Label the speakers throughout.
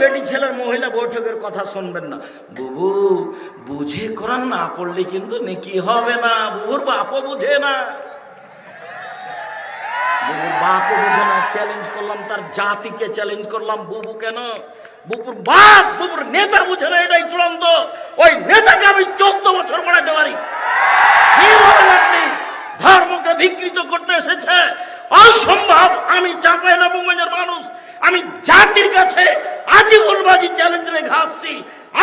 Speaker 1: বেটি ছেলের মহিলা বৈঠকের কথা শুনবেন না। বুবু, বুঝে করান না, পড়লে কিন্তু নেকি হবে না। বুবুর বুঝে না। বুবুর বুঝে না। চ্যালেঞ্জ করলাম, তার জাতিকে চ্যালেঞ্জ করলাম। বুবু কেন? বুবুর বাপ, বুবুর নেতা বুঝে না, এটাই চূড়ান্ত। ওই নেতাকে আমি চোদ্দ বছর পড়াতে পারি। ধর্মকে বিকৃত করতে এসেছে। অসম্ভব, আমি চাপাই নবগঞ্জের মানুষ। আমি জাতির কাছে আজীবনবাজি চ্যালেঞ্জ রেখে আসছি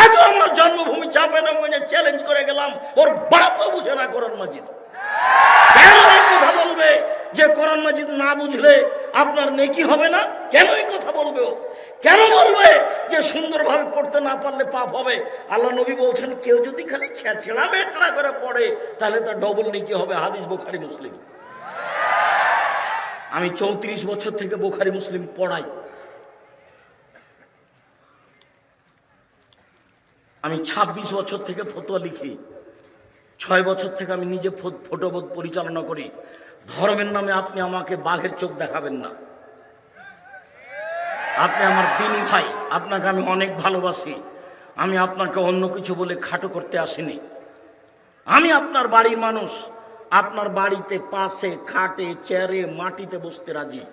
Speaker 1: আজও আমার জন্মভূমি চাপাই নবগঞ্জে চ্যালেঞ্জ করে গেলাম, ওর বাপও বুঝে না কোরআন মাজিদ। কেন কথা বলবে? যে কোরআন মাজিদ না বুঝলে আপনার নেকি হবে না? কেন এই কথা বলবে ও? কেন বলবে যে সুন্দরভাবে পড়তে না পারলে পাপ হবে? আল্লাহ নবী বলছেন, কেউ যদি খালি ছেঁচড়া মেচড়া করে পড়ে, তাহলে তার ডবল নেকি হবে, হাদিস বোখারি মুসলিম। আমি চৌত্রিশ বছর থেকে বোখারি মুসলিম পড়াই। আমি ২৬ বছর থেকে ফতোয়া লিখি। ছয় বছর থেকে আমি নিজে ফটোবোধ পরিচালনা করি। ধর্মের নামে আপনি আমাকে বাঘের চোখ দেখাবেন না। আপনি আমার দিনী ভাই, আপনাকে আমি অনেক ভালোবাসি। আমি আপনাকে অন্য কিছু বলে খাটো করতে আসিনি। আমি আপনার বাড়ির মানুষ। আপনার বাড়িতে পাশে, খাটে, চেয়ারে, মাটিতে বসতে রাজি।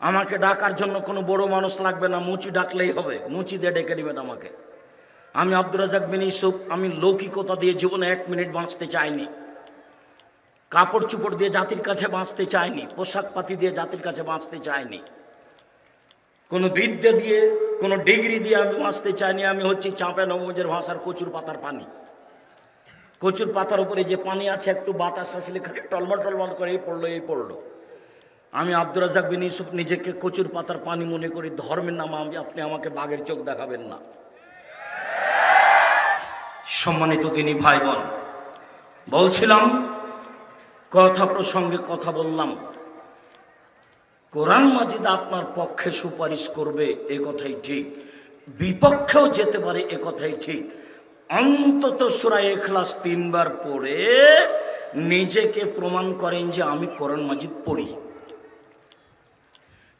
Speaker 1: আমাকে ডাকার জন্য কোনো বড় মানুষ লাগবে না, মুচি ডাকলেই হবে। মুচি দিয়ে ডেকে নেবেন আমাকে। আমি আব্দুর রাজাক বিন আমি লৌকিকতা দিয়ে জীবনে এক মিনিট বাঁচতে চাইনি। কাপড় চুপড় দিয়ে জাতির কাছে বাঁচতে চাইনি। পোশাক পাতি দিয়ে জাতির কাছে বাঁচতে চাইনি। কোনো বিদ্যা দিয়ে, কোনো ডিগ্রি দিয়ে আমি বাঁচতে চাইনি। আমি হচ্ছি চাঁপা নবগঞ্জের ভাষার কচুর পাতার পানি। কচুর পাতার উপরে যে পানি আছে, একটু বাতাস আসলে খালি টলমল টলমল করে এই পড়ল এই পড়ল। আমি আব্দুর রাজাক বিন ইউসুফ নিজেকে কচুর পাতার পানি মনে করি, ধর্মের নাম আমি আপনি আমাকে বাঘের চোখ দেখাবেন না। সম্মানিত তিনি ভাই বোন বলছিলাম, কথা প্রসঙ্গে কথা বললাম। কোরআন মাজিদ আপনার পক্ষে সুপারিশ করবে, এ কথাই ঠিক। বিপক্ষেও যেতে পারে, এ কথাই ঠিক। অন্তত সুরাই এখলাস তিনবার পড়ে নিজেকে প্রমাণ করেন যে আমি কোরআন মাজিদ পড়ি।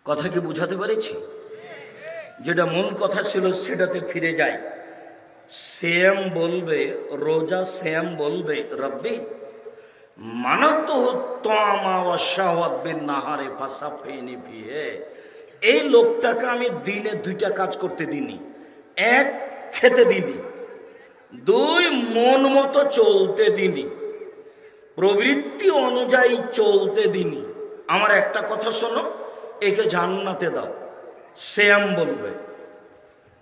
Speaker 1: কথা কি বুঝাতে পেরেছি? যেটা মূল কথা ছিল, সেটাতে ফিরে যায় শ্যাম বলবে, রোজা শ্যাম বলবে, রব্বি, মানত নাহারে ফাসাফিনি ফিহে। এই লোকটাকে আমি দিনে দুইটা কাজ করতে দিনি এক খেতে দিনি দুই মন মতো চলতে দিনি প্রবৃত্তি অনুযায়ী চলতে দিনি আমার একটা কথা শোনো, একে জান্নাতে দাও, শ্যাম বলবে।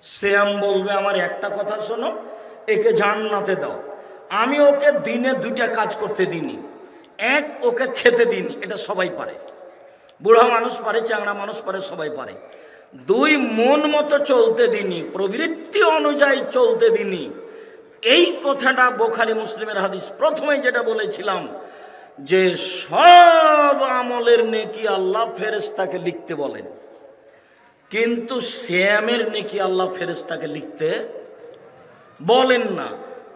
Speaker 1: শ্যাম বলবে, আমার একটা কথা শোনো, একে জান্নাতে দাও। আমি ওকে দিনে দুইটা কাজ করতে দিইনি। এক, ওকে খেতে দিইনি, এটা সবাই পারে। বুড়া মানুষ পারে চাংড়া মানুষ পারে, সবাই পারে। দুই, মন মতো চলতে দিনি প্রবৃত্তি অনুযায়ী চলতে দিনি এই কথাটা বোখারি মুসলিমের হাদিস। প্রথমে যেটা বলেছিলাম যে, সব আমলের নেকি আল্লাহ ফেরেস্তাকে লিখতে বলেন। কিন্তু শ্যামের নেকি আল্লাহ ফেরেস্তাকে লিখতে বলেন না।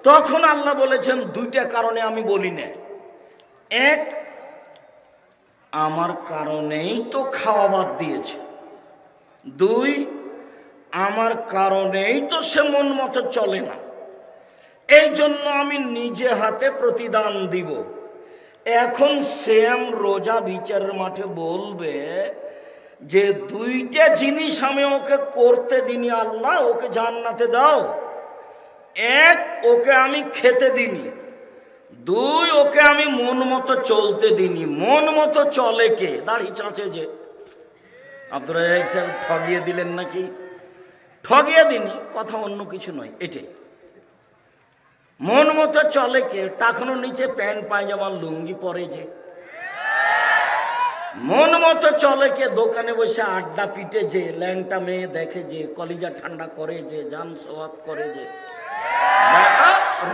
Speaker 1: তখন আল্লাহ বলেছেন, দুইটা কারণে আমি বলি না। এক, আমার কারণেই তো খাওয়া বাদ দিয়েছে। দুই, আমার কারণেই তো সে মন মতো চলে না। এই জন্য আমি নিজে হাতে প্রতিদান দিব। এখন শ্যাম রোজা বিচারের মাঠে বলবে যে দুইটা জিনিস আমি ওকে করতে দিনি আল্লাহ, ওকে জান্নাতে দাও। এক, ওকে আমি খেতে দিনি। দুই, ওকে আমি মন মতো চলতে দিনি। মন মতো চলে কে? দাড়ি চাঁচে যে। আব্দুল ঠগিয়ে দিলেন নাকি? ঠগিয়ে দিনি, কথা অন্য কিছু নয় এটাই মন মতো চলে কে? টাকানোর নিচে প্যান্ট পায়জামা লুঙ্গি পরে যে। মন মতো চলে কে দোকানে বসে আড্ডা পিটে যে, ল্যাংটা মেয়ে দেখে যে, কলিজা ঠান্ডা করে যে, যান সোয়াদ করে যে।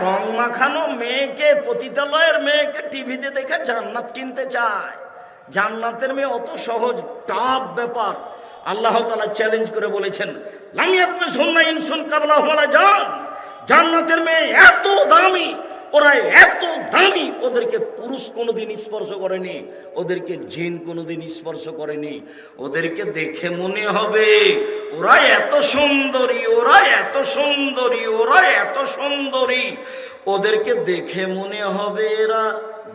Speaker 1: রং মাখানো মেয়েকে, পতিতালয়ের মেয়েকে টিভিতে দেখে জান্নাত কিনতে চায়। জান্নাতের মেয়ে অত সহজ টাফ ব্যাপার। আল্লাহ তালা চ্যালেঞ্জ করে বলেছেন লামিয়াত সুন্না ইনসুন কাবলা হলা যান জান্নাতের মেয়ে এত দামি ওরা এত দামি, ওদেরকে পুরুষ কোনোদিন স্পর্শ করেনি, ওদেরকে জিন কোনোদিন স্পর্শ করেনি। ওদেরকে দেখে মনে হবে, ওরা এত সুন্দরী, ওরা এত সুন্দরী, ওরা এত সুন্দরী। ওদেরকে দেখে মনে হবে এরা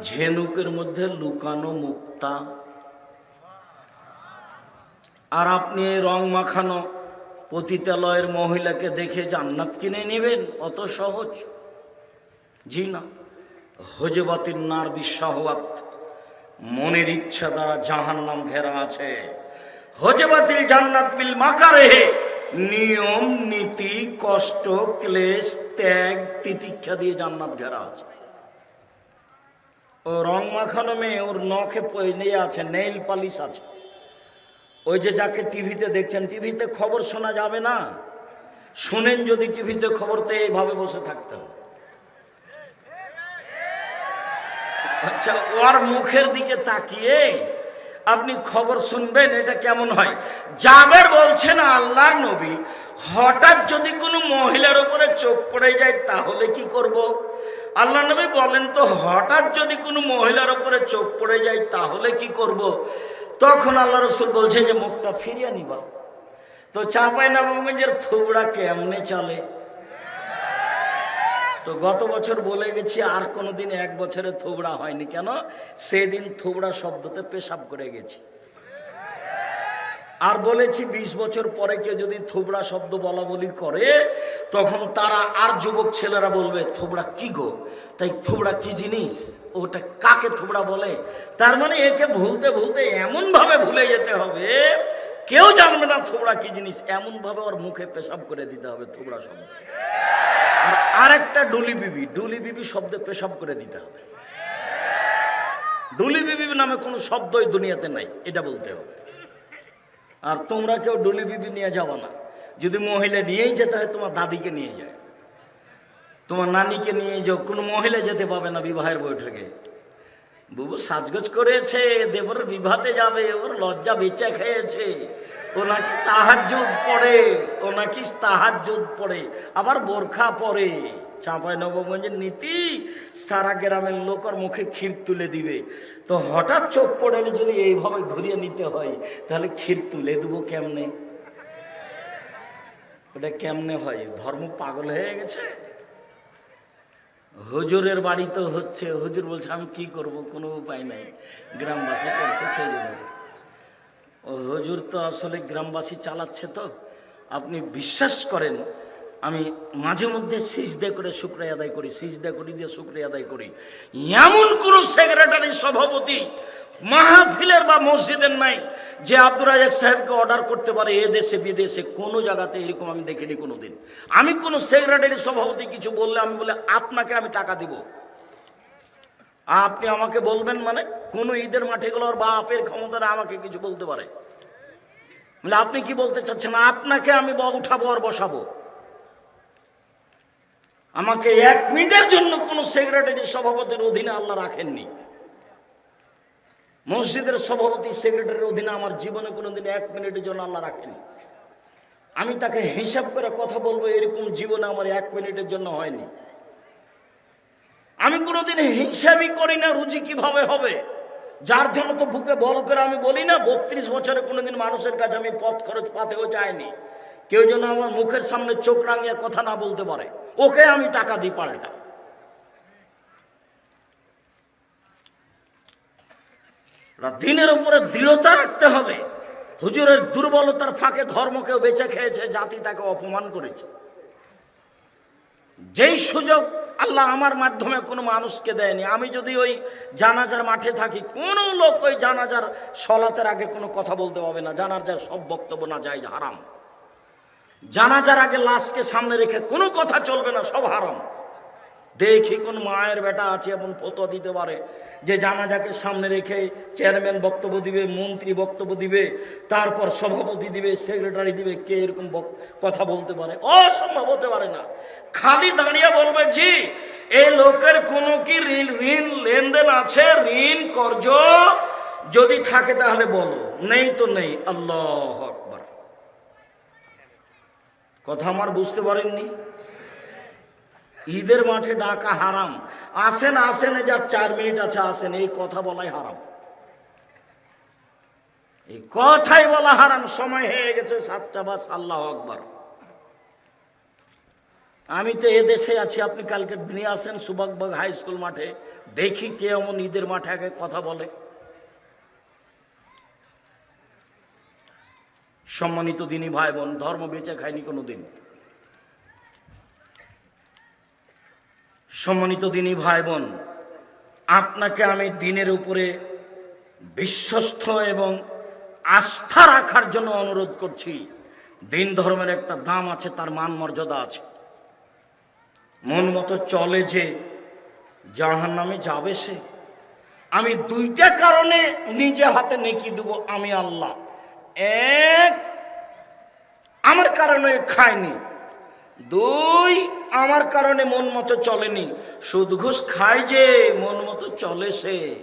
Speaker 1: ঝেনুকের মধ্যে লুকানো মুক্তা। আর আপনি রং মাখানো পতিতালয়ের মহিলাকে দেখে জান্নাত কিনে নেবেন? অত সহজ। জি না হজবাতির নার বিশ্বাহওয়াত মনের ইচ্ছা দ্বারা জাহান নাম ঘেরা আছে। হজবাতিল জান্নাত বিল মাকারে, নিয়ম, নীতি, কষ্ট, ক্লেশ, ত্যাগ, তিতিক্ষা দিয়ে জান্নাত ঘেরা আছে। ও রং মাখানো মেয়ে, ওর নখে নিয়ে আছে নেইল পালিশ আছে। ওই যে যাকে টিভিতে দেখছেন, টিভিতে খবর শোনা যাবে না। শোনেন যদি টিভিতে খবর, তো এইভাবে বসে থাকতে হবে। আচ্ছা ওর মুখের দিকে তাকিয়ে আপনি খবর শুনবেন, এটা কেমন হয় জাবের বলছেন আল্লাহর নবী, হঠাৎ যদি কোনো মহিলার উপরে চোখ পড়ে যায়, তাহলে কি করব। আল্লাহ নবী বলেন তো, হঠাৎ যদি কোনো মহিলার উপরে চোখ পড়ে যায়, তাহলে কি করব। তখন আল্লাহ রসুল বলছেন যে, মুখটা ফিরিয়ে নিবা তো চাপাই নবগঞ্জের থুবড়া কেমনে চলে তো গত বছর বলে গেছি, আর কোনোদিন এক বছরে থোবড়া হয়নি। কেন? সেদিন থোবড়া শব্দতে পেশাব করে গেছি। আর বলেছি ২০ বছর পরে কেউ যদি থোবড়া শব্দ বলা বলি করে, তখন তারা আর যুবক ছেলেরা বলবে, থোবড়া কি গো? তাই থোবড়া কি জিনিস? ওটা কাকে থোবড়া বলে? তার মানে একে ভুলতে ভুলতে এমনভাবে ভুলে যেতে হবে, কেউ জানবে না থোবড়া কি জিনিস। এমনভাবে ওর মুখে পেশাব করে দিতে হবে থোবড়া শব্দ। আর আরেকটা ডুলি বিবি ডুলি বিবি শব্দে পেশাব করে দিতে হবে। ডুলি বিবি নামে কোনো শব্দই দুনিয়াতে নাই, এটা বলতে হবে। আর তোমরা কেউ ডুলি বিবি নিয়ে যাব না। যদি মহিলা নিয়েই যেতে হয়, তোমার দাদিকে নিয়ে যায়। তোমার নানিকে নিয়ে যাও, কোনো মহিলা যেতে পাবে না বিবাহের বৈঠকে। বুবু সাজগোজ করেছে, দেবর বিবাহতে যাবে, ওর লজ্জা বেচা খেয়েছে। ও তাহার যুদ্ধ পড়ে ও নাকি তাহার যুদ্ধ পড়ে, আবার বোরখা পরে। চাঁপাই নবগঞ্জের নীতি, সারা গ্রামের লোক ওর মুখে ক্ষীর তুলে দিবে। তো হঠাৎ চোখ পড়ে যদি এইভাবে ঘুরিয়ে নিতে হয়, তাহলে ক্ষীর তুলে দেবো কেমনে? ওটা কেমনে হয়? ধর্ম পাগল হয়ে গেছে? হুজুরের বাড়ি তো হচ্ছে, হুজুর বলছে, আমি কি করব? কোনো উপায় নাই। গ্রামবাসী করছে সেই জন্য। হুজুর তো আসলে গ্রামবাসী চালাচ্ছে তো। আপনি বিশ্বাস করেন, আমি মাঝে মধ্যে সিজদে করে শুক্রিয়া আদায় করি, সিজদে করি দিয়ে শুক্রিয়া আদায় করি। এমন কোন সেক্রেটারি, সভাপতি, মাহফিলের বা মসজিদের নাই যে আব্দুর রাজাক সাহেবকে অর্ডার করতে পারে এ দেশে বিদেশে কোনো জায়গাতে, এরকম আমি দেখিনি কোনো দিন আমি কোনো সেক্রেটারি, সভাপতি কিছু বললে আমি বলে, আপনাকে আমি টাকা দিব। আপনি আমাকে বলবেন মানে? কোনো ঈদের মাঠে গেলে ওর বাপের ক্ষমতা না আমাকে কিছু বলতে পারে। বলে, আপনি কি বলতে চাচ্ছেন? আপনাকে আমি উঠাবো আর বসাবো। আমাকে এক মিনিটের জন্য কোনো সেক্রেটারি সভাপতির অধীনে আল্লাহ রাখেননি। মসজিদের সভাপতি, সেক্রেটারির অধীনে আমার জীবনে কোনোদিন এক মিনিটের জন্য আল্লাহ রাখেনি আমি তাকে হিসাব করে কথা বলব, এরকম জীবনে আমার এক মিনিটের জন্য হয়নি। আমি কোনোদিন হিংসাবই করি না রুচি কীভাবে হবে? যার জন্য তো বুকে বল করে আমি বলি না, বত্রিশ বছরে কোনোদিন মানুষের কাছে আমি পথ খরচ পাতেও চাইনি কেউ যেন আমার মুখের সামনে চোখ রাঙিয়ে কথা না বলতে পারে, ওকে আমি টাকা দিই পাল্টা। দিনের উপরে দৃঢ়তা রাখতে হবে। হুজুরের দুর্বলতার ফাঁকে ধর্মকেও বেঁচে খেয়েছে, জাতি তাকে অপমান করেছে। যেই সুযোগ আল্লাহ আমার মাধ্যমে কোনো মানুষকে দেয়নি। আমি যদি ওই জানাজার মাঠে থাকি, কোনো লোক ওই জানাজার সলাতের আগে কোনো কথা বলতে পারবে না। জানার জানাজার সব বক্তব্য না যায়, হারাম। জানাজার আগে লাশকে সামনে রেখে কোনো কথা চলবে না, সব হারাম। দেখি কোন মায়ের বেটা আছে এবং ফতোয়া দিতে পারে। যে জানাজাকে সামনে রেখে চেয়ারম্যান বক্তব্য দিবে, মন্ত্রী বক্তব্য দিবে, তারপর সভাপতি দিবে, সেক্রেটারি দিবে, কে এরকম কথা বলতে পারে? অসম্ভব হতে পারে না। খালি দাঁড়িয়ে বলবে, জি এই লোকের কোনো কি ঋণ ঋণ লেনদেন আছে? ঋণ কর্জ যদি থাকে তাহলে বলো। নেই তো নেই। আল্লাহ কথা আমার বুঝতে পারেননি? ঈদের মাঠে ডাকা হারাম। আসেন আসেন যার চার মিনিট আছে, আসেন, এই কথা বলাই হারাম। এই কথাই বলা হারাম, সময় হয়ে গেছে, সাতটা বাস, আল্লাহ আকবার। আমি তো এ দেশে আছি, আপনি কালকে নিয়ে আসেন, সুবাগবাগ হাই স্কুল মাঠে, দেখি কে এমন ঈদের মাঠে আগে কথা বলে। সম্মানিত দিনী ভাই বোন, ধর্ম বেঁচে খায়নি কোনো দিন সম্মানিত দিনী ভাই বোন আপনাকে আমি দিনের উপরে বিশ্বস্ত এবং আস্থা রাখার জন্য অনুরোধ করছি। দিন ধর্মের একটা দাম আছে, তার মান মর্যাদা আছে। মন মতো চলে যে জাহান নামে যাবে সে। আমি দুইটা কারণে নিজে হাতে নেকি দেব, আমি আল্লাহ। এক, আমার কারণে খায়নি। দুই আমার কারণে মন মতো চলেনি। সুদ ঘুষ খায় যে, মন মতো চলে সে।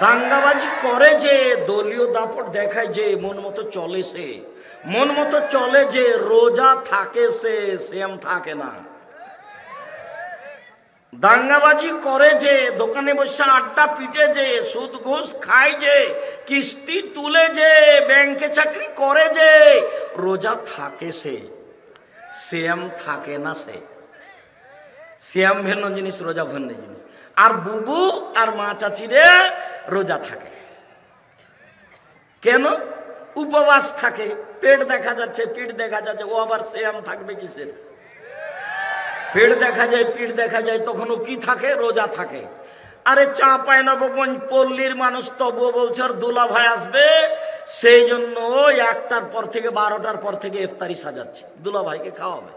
Speaker 1: দাঙ্গাবাজি করে যে, দলীয় দাপট দেখায় যে, মন মতো চলে সে। মন মতো চলে যে, রোজা থাকে সে সেম থাকে না। দাঙ্গাবাজি করে যে, দোকানে বসে আড্ডা পিটে যে, সুদ ঘুষ খায় যে, কিস্তি তুলে যে, ব্যাংকে চাকরি করে যে, রোজা থাকে সে। শ্যাম থাকে না সে। শ্যাম ভিন্ন জিনিস, রোজা ভিন্ন জিনিস। আর বুবু আর মা চাচিরে রোজা থাকে। কেন? উপবাস থাকে, পেট দেখা যাচ্ছে, পিঠ দেখা যাচ্ছে, ও আবার শ্যাম থাকবে কিসের? পেট দেখা যায়, পিঠ দেখা যায়, তখন কি থাকে? রোজা থাকে। আরে চা পায় নবগঞ্জ পল্লীর মানুষ তবুও বলছে, আর দুলা ভাই আসবে? সেই জন্য ওই একটার পর থেকে, বারোটার পর থেকে ইফতারি সাজাচ্ছে। দুলা ভাইকে খাওয়াবে।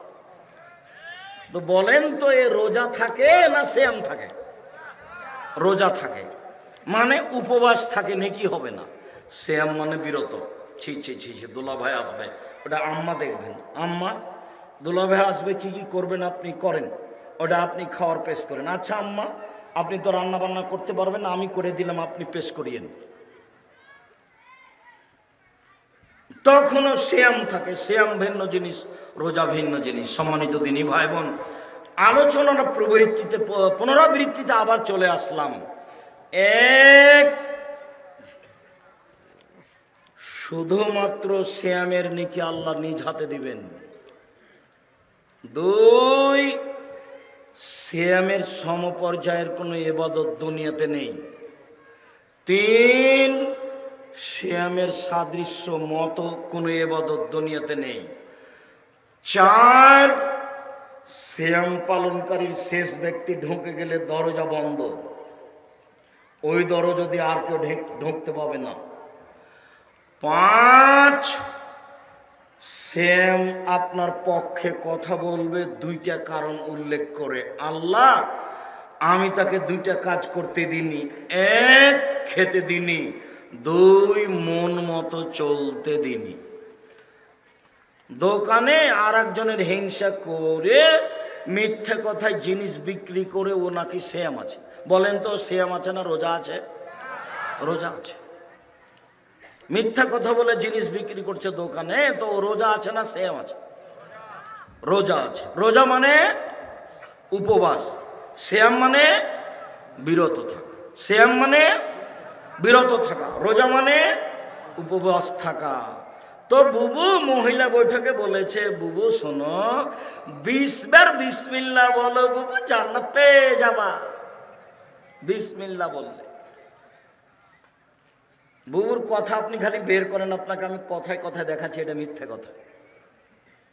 Speaker 1: তো বলেন তো, এ রোজা থাকে না সেম থাকে? রোজা থাকে। মানে উপবাস থাকে নাকি হবে না? শ্যাম মানে বিরত। ছি ছি ছি ছি দুলা ভাই আসবে। ওটা আম্মা দেখবেন। আম্মা দুলা ভাই আসবে, কি কি করবেন আপনি? করেন। ওটা আপনি খাওয়ার পেশ করেন। আচ্ছা আম্মা আপনি তো রান্না বান্না করতে পারবেন, আমি করে দিলাম, আপনি পেশ করিয়েন। তখনও শ্যাম থাকে, শ্যাম ভিন্ন জিনিস, রোজা ভিন্ন জিনিস, সম্মানিত দিনী ভাই বোন আলোচনার প্রবৃত্তিতে পুনরাবৃত্তিতে আবার চলে আসলাম। এক, শুধুমাত্র শ্যামের নিকে আল্লাহ নিজ হাতে দিবেন। দুই শ্যামের সমপর্যায়ের কোনো এবাদত দুনিয়াতে নেই। তিন শ্যামের সাদৃশ্য মতো কোনো এবাদত দুনিয়াতে নেই। চার শ্যাম পালনকারীর শেষ ব্যক্তি ঢুকে গেলে দরজা বন্ধ। ওই দরজা দিয়ে আর কেউ ঢুকতে পাবে না। পাঁচ শ্যাম আপনার পক্ষে কথা বলবে, দুইটা কারণ উল্লেখ করে। আল্লাহ, আমি তাকে দুইটা কাজ করতে দিনি এক, খেতে দিনি দুই, মন মতো চলতে দিনি দোকানে আর একজনের হিংসা করে, মিথ্যে কথায় জিনিস বিক্রি করে ও নাকি শ্যাম আছে। বলেন তো, শ্যাম আছে না রোজা আছে? রোজা আছে। মিথ্যা কথা বলে জিনিস বিক্রি করছে দোকানে, তো রোজা আছে না শ্যাম আছে? রোজা আছে। রোজা মানে উপবাস শ্যাম মানে বিরত থাকা শ্যাম মানে বিরত থাকা, রোজা মানে উপবাস থাকা। তো বুবু মহিলা বৈঠকে বলেছে, বুবু, শোনো, বিশ বার বিসমিল্লা বলো, বুবু, জান্নাত যাবা। বিসমিল্লা বললে। বুবুর কথা আপনি খালি বের করেন, আপনাকে আমি কথায় কথায় দেখাচ্ছি, এটা মিথ্যে কথা।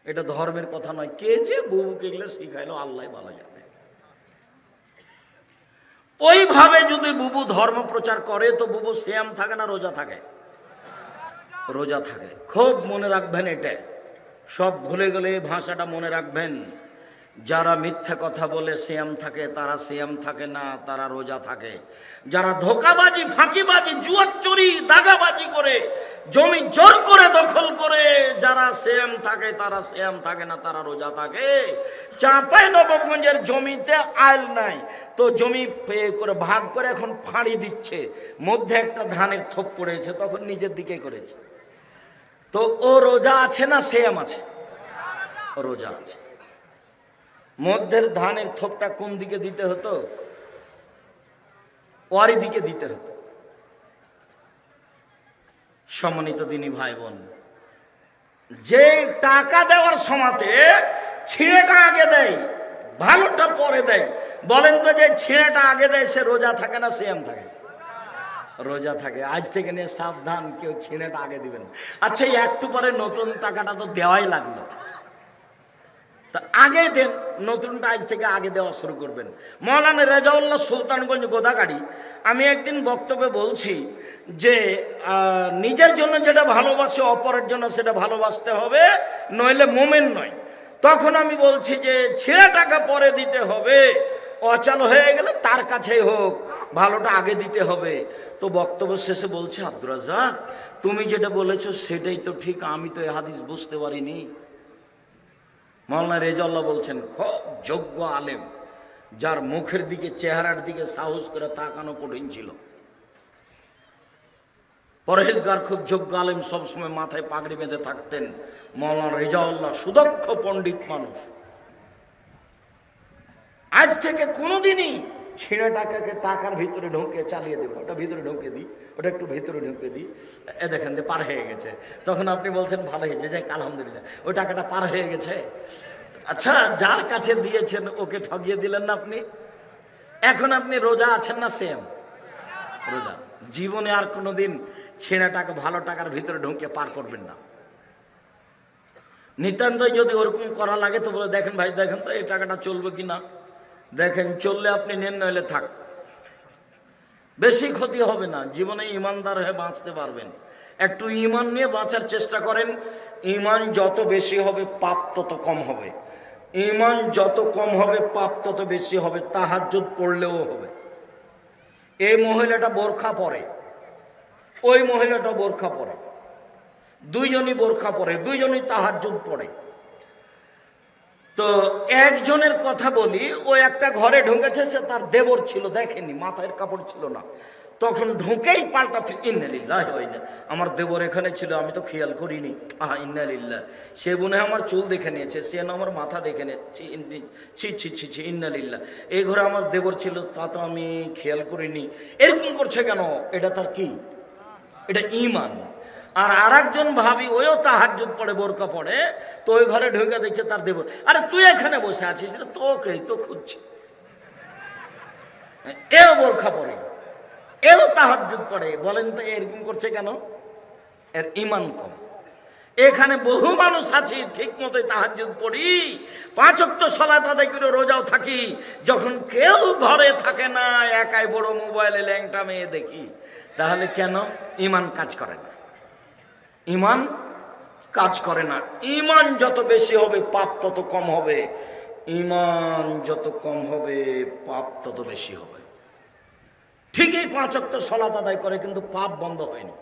Speaker 1: এটা ধর্মের কথা নয়। কে যে বুবুকে এগুলো শিখাইলো, আল্লাহ ভালো যাবে ওইভাবে যদি বুবু ধর্ম প্রচার করে, তো বুবু শ্যাম থাকে না, রোজা থাকে? রোজা থাকে। খুব মনে রাখবেন এটা। সব ভুলে গেলে ভাষাটা মনে রাখবেন। যারা মিথ্যা কথা বলে শ্যাম থাকে, তারা শ্যাম থাকে না, তারা রোজা থাকে। যারা ধোকাবাজি, ফাঁকিবাজি জুয়াচুরি দাগাবাজি করে, জমি জোর করে দখল করে, যারা শ্যাম থাকে, তারা শ্যাম থাকে না, তারা রোজা থাকে। চাঁপাই নবগঞ্জের জমিতে আইল নাই। তো জমি এ করে ভাগ করে এখন ফাঁড়ি দিচ্ছে। মধ্যে একটা ধানের থোপ পড়েছে, তখন নিজের দিকে করেছে। তো ও রোজা আছে না শ্যাম আছে? রোজা আছে। মধ্যের ধানের থোপটা কোন দিকে দিতে হতো? ওয়ারি দিকে দিতে হতো। সম্মানিত দিনী ভাই বোন যে টাকা দেওয়ার সমাতে ছিঁড়েটা আগে দেয়, ভালোটা পরে দেয়। বলেন তো যে ছিঁড়েটা আগে দেয়, সে রোজা থাকে না সেম থাকে? রোজা থাকে। আজ থেকে নিয়ে সাবধান, কেউ ছিঁড়েটা আগে দিবেন আচ্ছা একটু পরে নতুন টাকাটা তো দেওয়াই লাগল। তা আগে দেন। নতুনটা আজ থেকে আগে দেওয়া শুরু করবেন। মৌলানা রেজাউল্লাহ সুলতানগঞ্জ গোদাগাড়ি, আমি একদিন বক্তব্যে বলছি যে নিজের জন্য যেটা ভালোবাসে, অপরের জন্য সেটা ভালোবাসতে হবে, নইলে মোমেন নয়। তখন আমি বলছি যে, ছেঁড়া টাকা পরে দিতে হবে। অচল হয়ে গেলে তার কাছেই হোক, ভালোটা আগে দিতে হবে। তো বক্তব্য শেষে বলছে, আব্দুর রাজাক তুমি যেটা বলেছ সেটাই তো ঠিক, আমি তো এ হাদিস বুঝতে পারিনি। মাওলানা রেজাল্লাহ বলছেন, খুব যোগ্য আলেম, যার মুখের দিকে, চেহারার দিকে সাহস করে তাকানো কঠিন ছিল। পরহেজগার খুব যোগ্য আলেম, সবসময় মাথায় পাগড়ি বেঁধে থাকতেন। মৌলানা রেজাউল্লাহ সুদক্ষ পণ্ডিত মানুষ। আজ থেকে কোনোদিনই ছিঁড়ে টাকাকে টাকার ভিতরে ঢুকে চালিয়ে দেবো, ওটা ভিতরে ঢুকে দিই, ওটা একটু ভিতরে ঢুকে দিই। এ দেখেন, যে পার হয়ে গেছে। তখন আপনি বলছেন, ভালো হয়েছে যে আলহামদুলিল্লাহ। ওই টাকাটা পার হয়ে গেছে। আচ্ছা যার কাছে দিয়েছেন, ওকে ঠগিয়ে দিলেন না আপনি? এখন আপনি রোজা আছেন না সেম রোজা। জীবনে আর কোনোদিন ছেঁড়া টাকা, ভালো টাকার ভিতরে ঢুকে পার করবেন না। নিতান্তই যদি ওরকম করা লাগে, তো বলে, দেখেন ভাই, দেখেন তো, এই টাকাটা চলবে কি না দেখেন, চললে আপনি নেন, নইলে থাক। বেশি ক্ষতি হবে না, জীবনে ইমানদার হয়ে বাঁচতে পারবেন। একটু ইমান নিয়ে বাঁচার চেষ্টা করেন, ইমান যত বেশি হবে, পাপ তত কম হবে। ইমান যত কম হবে, পাপ তত বেশি হবে, তাহাজ্জুদ পড়লেও হবে। এই মহিলাটা বোরখা পরে, ওই মহিলাটা বোরখা পরে। দুইজনই বোরখা পরে, দুইজনই তাহাজ্জুদ পড়ে। তো একজনের কথা বলি, ও একটা ঘরে ঢুকেছে, সে তার দেবর ছিল, দেখেনি, মাথায় কাপড় ছিল না। তখন ঢুকেই পাল্টা ইন্নালিল্লাহ হইনা আমার দেবর এখানে ছিল, আমি তো খেয়াল করিনি। আহা, ইন্নালিল্লাহ। সে হয় আমার চুল দেখে নিয়েছে, সে না আমার মাথা দেখে নিয়েছে ছি ছি ছি ছি, ইন্নালিল্লাহ। এই ঘরে আমার দেবর ছিল, তা তো আমি খেয়াল করিনি। এরকম করছে কেন? এটা তার কি? এটা ইমান। আর আরেকজন ভাবি, ওইও তাহাজ্জুদ পড়ে, বোরকা পড়ে, তো ওই ঘরে ঢুকে দেখছে তার দেব আরে তুই এখানে বসে আছিস? রে তোকে তো খুঁজছে। এও বোরখা পড়ে এও তাহাজ্জুদ পড়ে। বলেন তো এরকম করছে কেন? এর ইমান কম। এখানে বহু মানুষ আছে, ঠিক মতোই তাহাজ্জুদ পড়ি। পাঁচ অক্ট সলাত আদায় করে রোজাও থাকি। যখন কেউ ঘরে থাকে না, একাই বড় মোবাইলে ল্যাংটা মেয়ে দেখি। তাহলে কেন? ইমান কাজ করে না। ইমান? কাজ করে না। ইমান যত বেশি হবে, পাপ তত কম হবে। ইমান যত কম হবে, পাপ তত বেশি হবে। ঠিকই পাঁচ অক্ট সলাত আদায় করে, কিন্তু পাপ বন্ধ হয়নি।